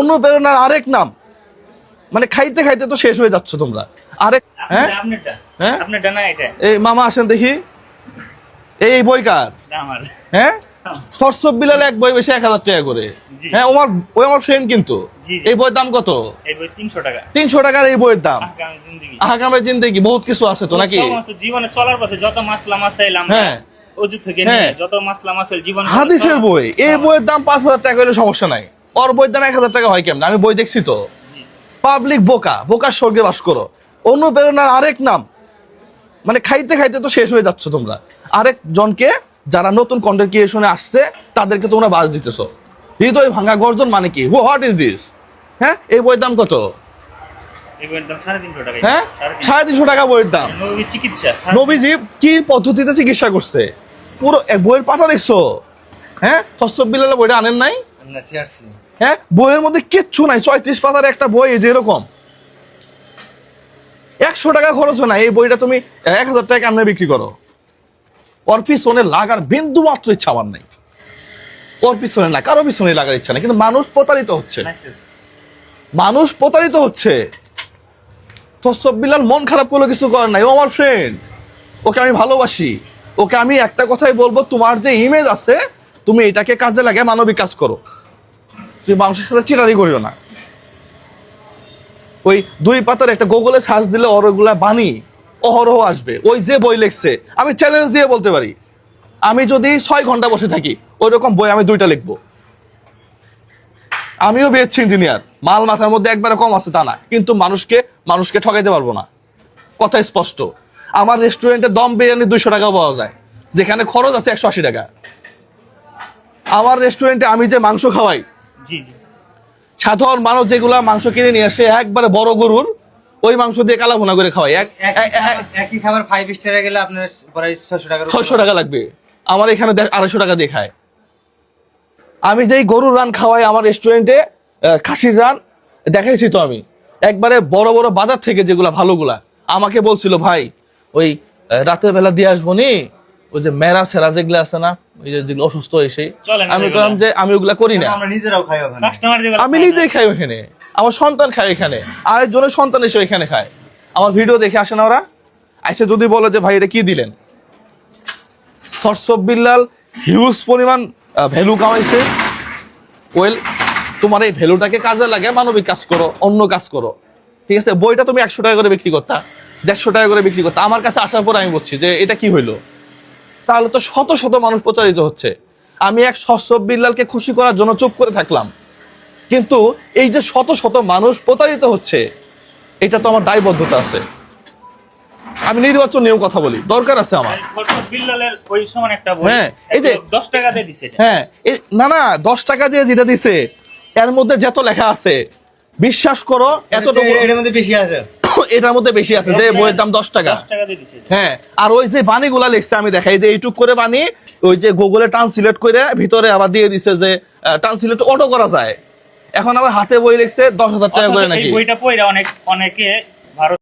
অনুপ্রেরণার আরেক নাম। মানে খাইতে খাইতে তো শেষ হয়ে যাচ্ছ তোমরা। আরেক হ্যাঁ? হ্যাঁ? এই মামা আসেন দেখি। এই বই কার? হ্যাঁ? সরসব বিলাল এক বই বেশি এক হাজার টাকা করে। হ্যাঁ আমার ওই আমার ফ্রেন্ড কিন্তু। এই বইয়ের দাম কত? তিনশো টাকা। তিনশো টাকার এই বইয়ের দাম। জিন্দগি। বহুত কিছু আছে তো নাকি? জীবনে চলার পথে যত মাসলা মাসাইল হ্যাঁ। অজু থেকে হ্যাঁ। যত মাসলা মাসাইল জীবন হাদিসের বই। এই বইয়ের দাম পাঁচ হাজার টাকা হলে সমস্যা নাই। ওর বইয়ের দাম এক হাজার টাকা হয় কেমন? আমি বই দেখছি তো। পাবলিক বোকা বোকার স্বর্গে বাস করো। অনুপ্রেরণার আরেক নাম। মানে খাইতে খাইতে তো শেষ হয়ে যাচ্ছ তোমরা। আরেক জনকে যারা নতুন কন্টেন্ট ক্রিয়েশনে আসছে তাদেরকে তোমরা বাজ দিতেছো। হৃদয় ভাঙা গর্জন মানে কি? হোয়াট ইজ দিস হ্যাঁ এই বইয়ের দাম কত? হ্যাঁ সাড়ে তিনশো। টাকা বইয়ের দাম। নবীজি কি পদ্ধতিতে চিকিৎসা করছে? পুরো বইয়ের পাতা দেখছ? হ্যাঁ সস্ত বিলালে বইটা আনেন নাই? হ্যাঁ? বইয়ের মধ্যে কিচ্ছু নাই। ছয়ত্রিশ পাতার একটা বই এই যে এরকম। একশো টাকা খরচ না। এই বইটা তুমি এক হাজার টাকা কেমনে বিক্রি করো? ওর পিছনে লাগার বিন্দু মাত্র ইচ্ছা আমার নাই। ওর পিছনে না কারও পিছনে লাগার ইচ্ছা নাই। কিন্তু মানুষ প্রতারিত হচ্ছে. মানুষ প্রতারিত হচ্ছে। তোসব বিলাল মন খারাপ করলে কিছু করার নাই। ও আমার ফ্রেন্ড ওকে আমি ভালোবাসি। ওকে আমি একটা কথাই বলব তোমার যে ইমেজ আছে তুমি এটাকে কাজে লাগে মানবিক কাজ করো। তুমি মানুষের সাথে চিটারি করিও না। ওই দুই পাতার একটা গুগলে সার্চ দিলে ওর ওগুলা বাণী অহরহ আসবে। ওই যে বই লিখছে, আমি চ্যালেঞ্জ দিয়ে বলতে পারি। আমি যদি ছয় ঘণ্টা বসে থাকি ওই রকম বই আমি দুইটা লিখব। আমিও বিএসসি ইঞ্জিনিয়ার মাল মাথার মধ্যে একবারে কম আছে তা না, কিন্তু মানুষকে মানুষকে ঠকাইতে পারব না। কথা স্পষ্ট। আমার রেস্টুরেন্টে দম বিরিয়ানি দুইশো টাকা পাওয়া যায়, যেখানে খরচ আছে একশো আশি টাকা। আমার রেস্টুরেন্টে আমি যে মাংস খাওয়াই জি জি। সাধারণ মানুষ যেগুলা মাংস কিনে নিয়ে আসে একবারে বড় গরুর ওই মাংস দিয়ে কালা ভুনা করে খাওয়াই এক একই খাবার- ফাইভ স্টারে গেলে আপনার প্রায় ছশো টাকা ছয়শো টাকা লাগবে। আমার এখানে আড়াইশো টাকা দিয়ে খায়। আমি যেই গরুর রান খাওয়াই আমার রেস্টুরেন্টে খাসির রান দেখাইছি তো আমি। একবারে বড় বড় বাজার থেকে যেগুলা ভালোগুলা আমাকে বলছিল ভাই ওই রাতের বেলা দিয়ে আসব নি? ওই যে মেরা সেরা যেগুলো আছে না অসুস্থ এসে। আমি বললাম যে আমি ওগুলা করি না। আমি নিজেই খাই ওখানে। আমার সন্তান খায় এখানে। আরেকজনের সন্তান এসে এখানে খায়। আমার ভিডিও দেখে আসে না ওরা? আইসে যদি বলে যে ভাই এটা কি দিলেন? সরসব বিল্লাল হিউজ পরিমাণ ভ্যালু কামাইছে। ওয়েল তোমার এই ভ্যালুটাকে কাজে লাগে মানবিক কাজ করো অন্য কাজ করো। ঠিক আছে? বইটা তুমি একশো টাকা করে বিক্রি করতা দেড়শো টাকা করে বিক্রি করতা। আমার কাছে আসার পর আমি বলছি যে এটা কি হইল? তাহলে তো শত শত মানুষ প্রচারিত হচ্ছে। আমি এক সরসব বিল্লালকে খুশি করার জন্য চুপ করে থাকলাম। কিন্তু এই যে শত শত মানুষ প্রতারিত হচ্ছে এটা তো আমার দায়বদ্ধতা আছে। আমি নির্বাচন নিয়েও কথা বলি দরকার আছে আমার। হ্যাঁ, এই যে- দশ টাকা দিয়ে দিছে হ্যাঁ এই- না না দশ টাকা দিয়ে যেটা দিছে এর মধ্যে যত লেখা আছে বিশ্বাস করো এতটুকু এটার মধ্যে বেশি আছে। এটার মধ্যে বেশি আছে যে বইয়ের দাম দশ টাকা। হ্যাঁ আর ওই যে বাণীগুলা লিখছে আমি দেখাই যে এইটুক করে বাণী ওই যে গুগলে ট্রান্সলেট করে ভিতরে আবার দিয়ে দিছে যে ট্রান্সলেট অটো করা যায়। এখন আবার হাতে বই লিখছে দশ হাজার টাকা করে নাকি? বইটা পড়ে অনেক অনেকে ভারত